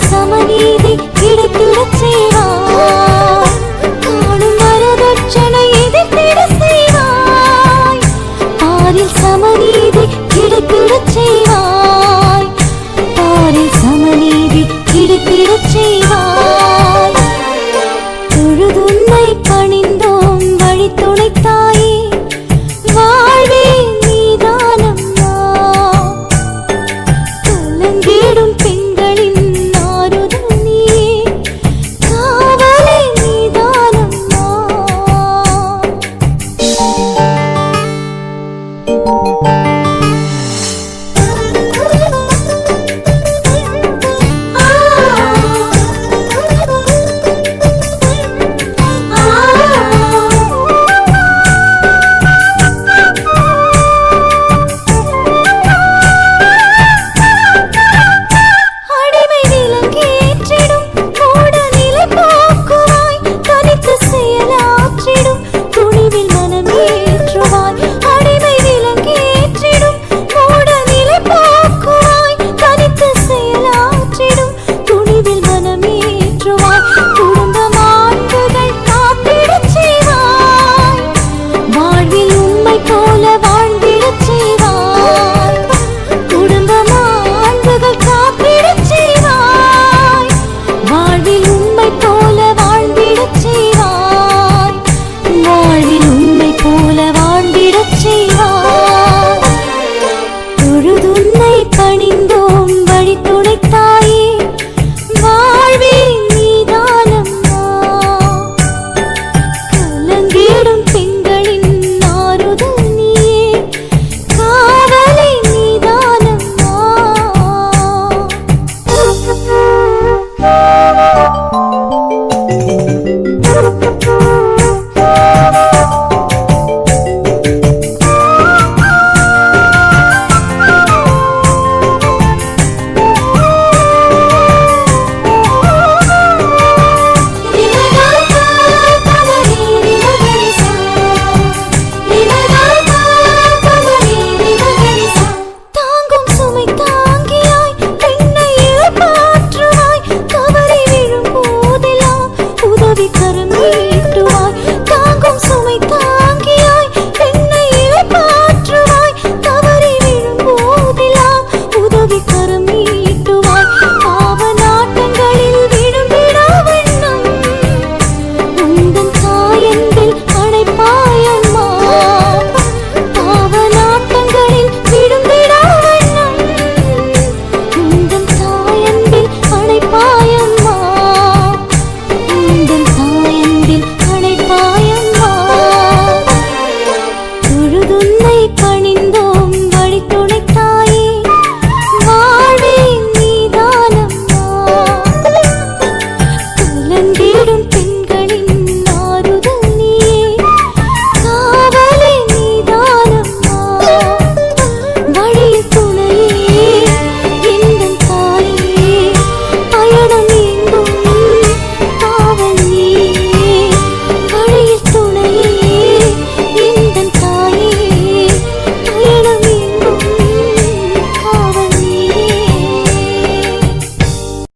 சமநீதி கிடைத்திடச் செய்வார் காணும் வரதட்சணை எதிர்த்திட செய்வாய். பாரில் சமநீதி கிடைத்திடச் செய்வாய். பாரில் செய்வாய். Música